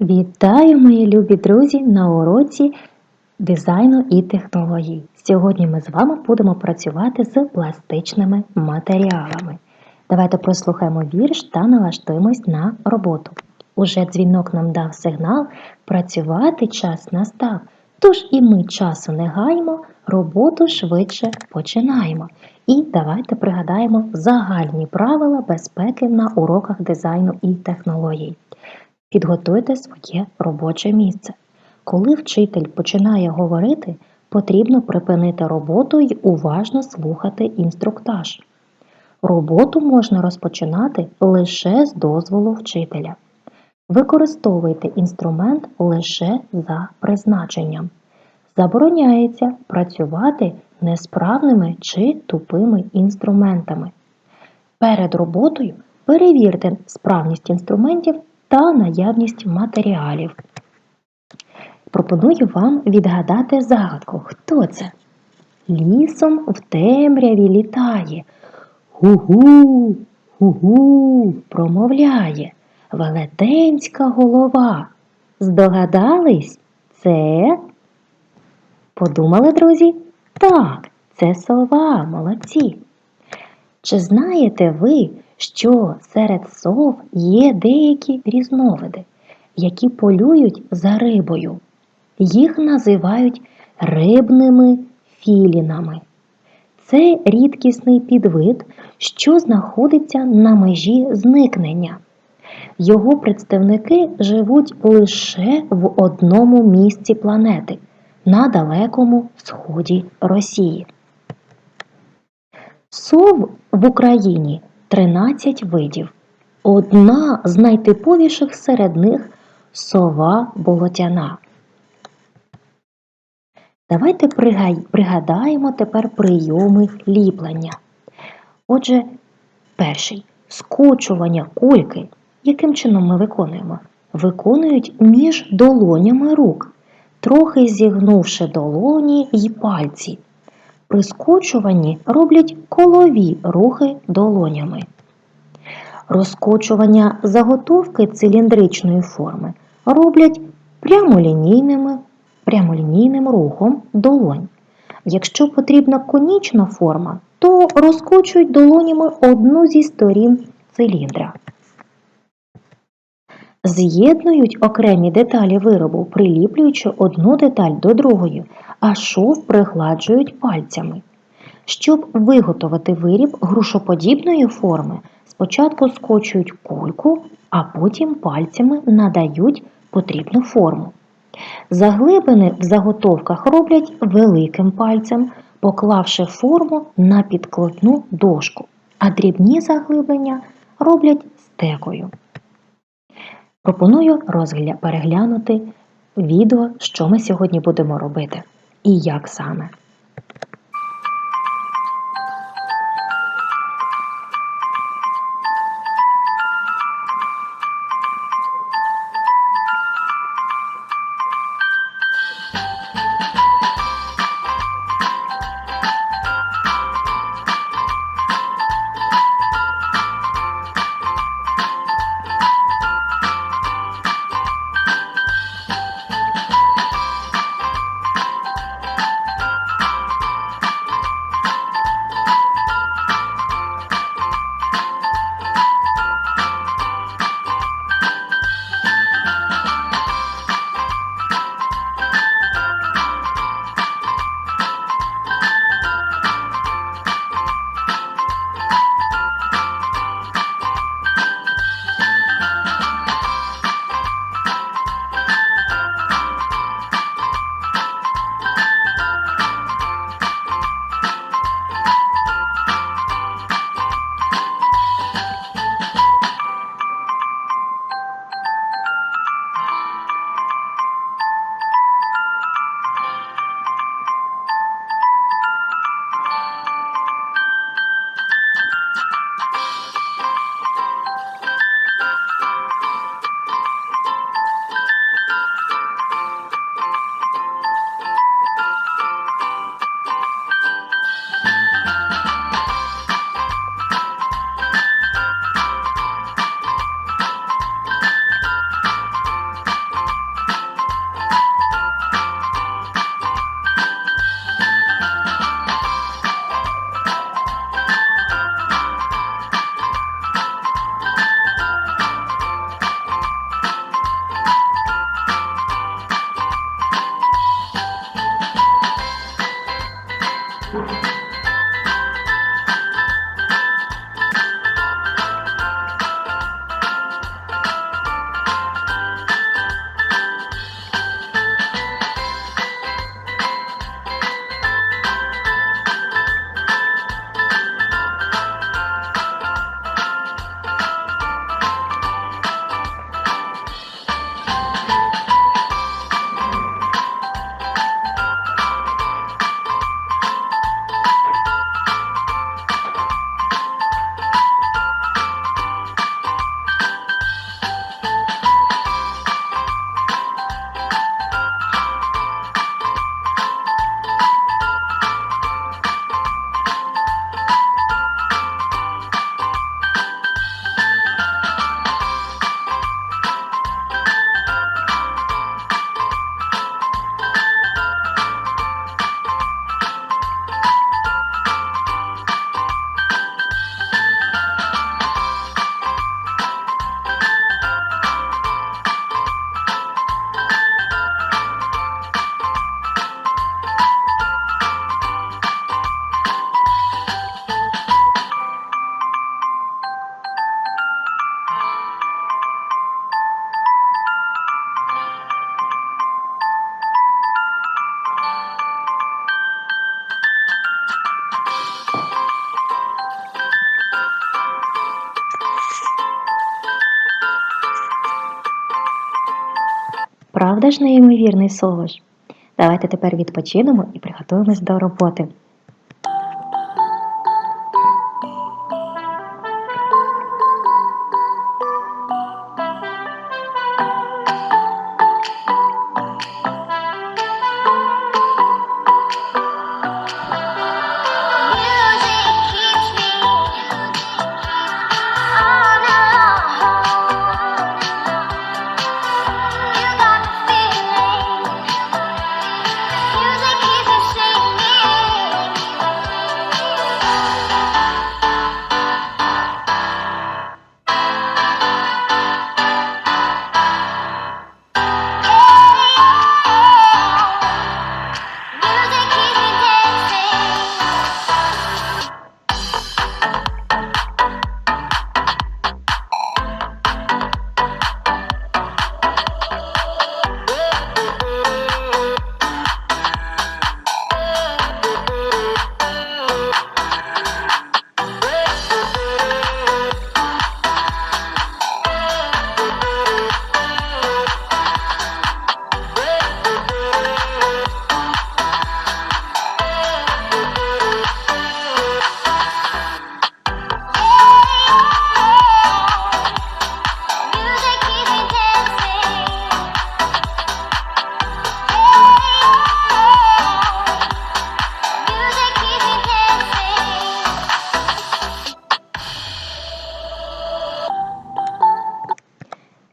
Вітаю, мої любі друзі, на уроці дизайну і технологій. Сьогодні ми з вами будемо працювати з пластичними матеріалами. Давайте прослухаємо вірш та налаштуємось на роботу. Уже дзвінок нам дав сигнал, працювати час настав. Тож і ми часу не гаємо, роботу швидше починаємо. І давайте пригадаємо загальні правила безпеки на уроках дизайну і технологій. Підготуйте своє робоче місце. Коли вчитель починає говорити, потрібно припинити роботу і уважно слухати інструктаж. Роботу можна розпочинати лише з дозволу вчителя. Використовуйте інструмент лише за призначенням. Забороняється працювати несправними чи тупими інструментами. Перед роботою перевірте справність інструментів та наявність матеріалів. Пропоную вам відгадати загадку. Хто це? Лісом в темряві літає. Гу-гу, гу-гу, промовляє велетенська голова. Здогадались? Це? Подумали, друзі? Так, це сова, молодці. Чи знаєте ви, що серед сов є деякі різновиди, які полюють за рибою? Їх називають рибними філінами. Це рідкісний підвид, що знаходиться на межі зникнення. Його представники живуть лише в одному місці планети на далекому сході Росії. Сов в Україні 13 видів. Одна з найтиповіших серед них сова болотяна. Давайте пригадаємо тепер прийоми ліплення. Отже, перший скочування кульки. Яким чином ми виконуємо? Виконують між долонями рук, трохи зігнувши долоні й пальці. При скочуванні роблять колові рухи долонями. Розкочування заготовки циліндричної форми роблять прямолінійними, прямолінійним рухом долонь. Якщо потрібна конічна форма, то розкочують долонями одну зі сторін циліндра. З'єднують окремі деталі виробу, приліплюючи одну деталь до другої, а шов пригладжують пальцями. Щоб виготовити виріб грушоподібної форми, спочатку скочують кульку, а потім пальцями надають потрібну форму. Заглибини в заготовках роблять великим пальцем, поклавши форму на підкладну дошку, а дрібні заглиблення роблять стекою. Пропоную переглянути відео, що ми сьогодні будемо робити і як саме. Правда ж неймовірний солош? Давайте тепер відпочинемо і приготуємось до роботи.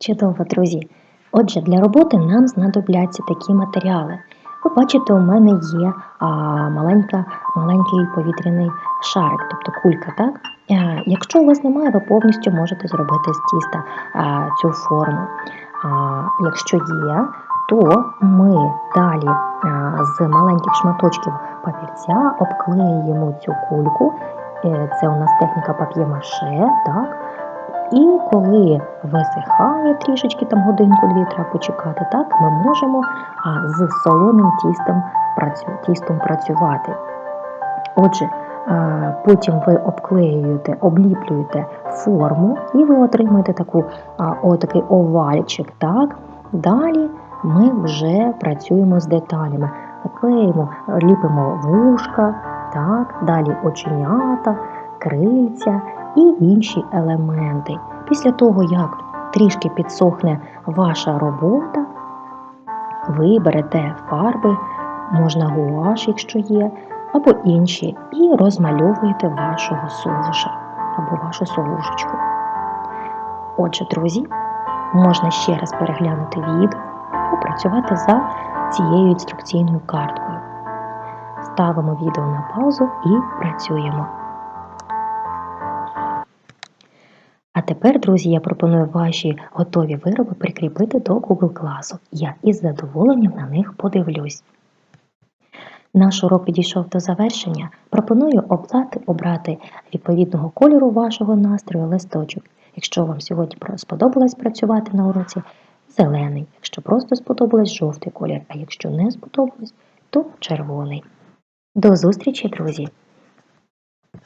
Чудово, друзі. Отже, для роботи нам знадобляться такі матеріали. Ви бачите, у мене є а, маленька, маленький повітряний шарик, тобто кулька. Так? Е, якщо у вас немає, ви повністю можете зробити з тіста а, цю форму. А, якщо є, то ми далі а, з маленьких шматочків папірця обклеюємо цю кульку. Е, Це у нас техніка пап'є-маше, так? І коли висихає трішечки, там годинку-дві треба почекати, так ми можемо а, з солоним тістом, працю, тістом працювати. Отже, е, потім ви обклеюєте, обліплюєте форму і ви отримуєте таку, а, отакий овальчик. Так? Далі ми вже працюємо з деталями. Клеїмо, ліпимо вушка, так? далі оченята, крильця і інші елементи. Після того, як трішки підсохне ваша робота, ви берете фарби, можна гуаш, якщо є, або інші, і розмальовуєте вашого совуша або вашу совушечку. Отже, друзі, можна ще раз переглянути відео, попрацювати за цією інструкційною карткою. Ставимо відео на паузу і працюємо. Тепер, друзі, я пропоную ваші готові вироби прикріпити до Google класу. Я із задоволенням на них подивлюсь. Наш урок підійшов до завершення. Пропоную обрати, обрати відповідного кольору вашого настрою листочок. Якщо вам сьогодні сподобалось працювати на уроці, зелений. Якщо просто сподобалось жовтий колір, а якщо не сподобалось, то червоний. До зустрічі, друзі!